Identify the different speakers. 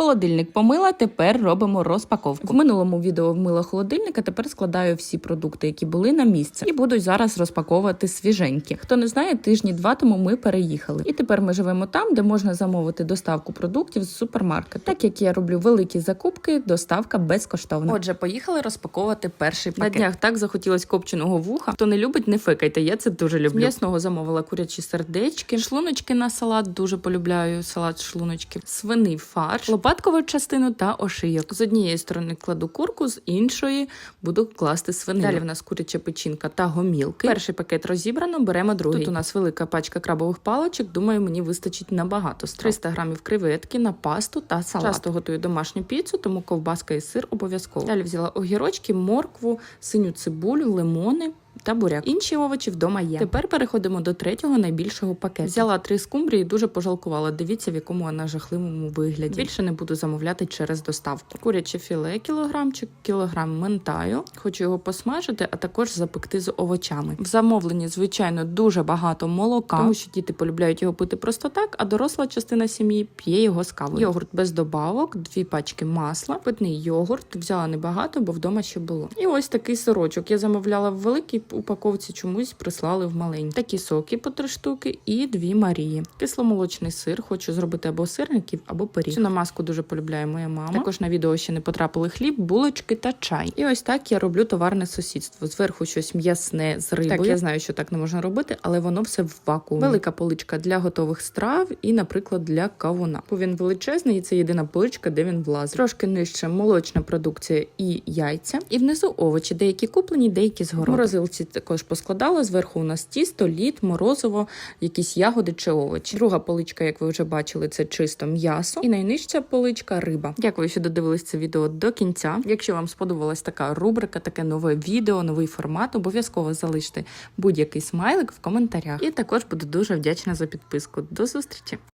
Speaker 1: Холодильник помила, тепер робимо розпаковку. В минулому відео вмила холодильник, а тепер складаю всі продукти, які були на місце, і буду зараз розпаковувати свіженькі. Хто не знає, тижні два тому ми переїхали. І тепер ми живемо там, де можна замовити доставку продуктів з супермаркету. Так як я роблю великі закупки, доставка безкоштовна. Отже, поїхали розпаковувати перший пакет. На днях так захотілось копченого вуха. Хто не любить, не фикайте. Я це дуже люблю. З М'ясного замовила курячі сердечки, шлуночки на салат. Дуже полюбляю салат шлуночки, свиний фарш, лопаткову частину та ошийок. З однієї сторони кладу курку, з іншої буду класти свинину. Далі в нас куряча печінка та гомілки. Перший пакет розібрано, беремо другий. Тут у нас велика пачка крабових паличок. Думаю, мені вистачить набагато. З 300 грамів креветки на пасту та салат. Часто готую домашню піцу, тому ковбаска і сир обов'язково. Далі взяла огірочки, моркву, синю цибулю, лимони. Та буряк. Інші овочі вдома є. Тепер переходимо до третього найбільшого пакету. Взяла три скумбрії, дуже пожалкувала. Дивіться, в якому вона жахливому вигляді. Більше не буду замовляти через доставку. Куряче філе кілограмчик, кілограм ментаю. Хочу його посмажити, а також запекти з овочами. В замовленні, звичайно, дуже багато молока, тому що діти полюбляють його пити просто так, а доросла частина сім'ї п'є його з кавою. Йогурт без добавок, дві пачки масла, питний йогурт. Взяла небагато, бо вдома ще було. І ось такий сирочок. Я замовляла в великій упаковці чомусь прислали в маленькій. Такі соки по три штуки і дві Марії. Кисломолочний сир. Хочу зробити або сирників, або пиріг. Цю намазку дуже полюбляє моя мама. Також на відео ще не потрапили хліб, булочки та чай. І ось так я роблю товарне сусідство. Зверху щось м'ясне з рибою. Так, я знаю, що так не можна робити, але воно все в вакуумі. Велика поличка для готових страв і, наприклад, для кавуна. Бо він величезний, і це єдина поличка, де він влазить. Трошки нижче молочна продукція і яйця. І внизу овочі, деякі куплені, деякі з городу. В також поскладала. Зверху у нас тісто, лід, морозиво, якісь ягоди чи овочі. Друга поличка, як ви вже бачили, це чисто м'ясо. І найнижча поличка риба. Дякую, що додивились це відео до кінця. Якщо вам сподобалась така рубрика, таке нове відео, новий формат, обов'язково залиште будь-який смайлик в коментарях. І також буду дуже вдячна за підписку. До зустрічі!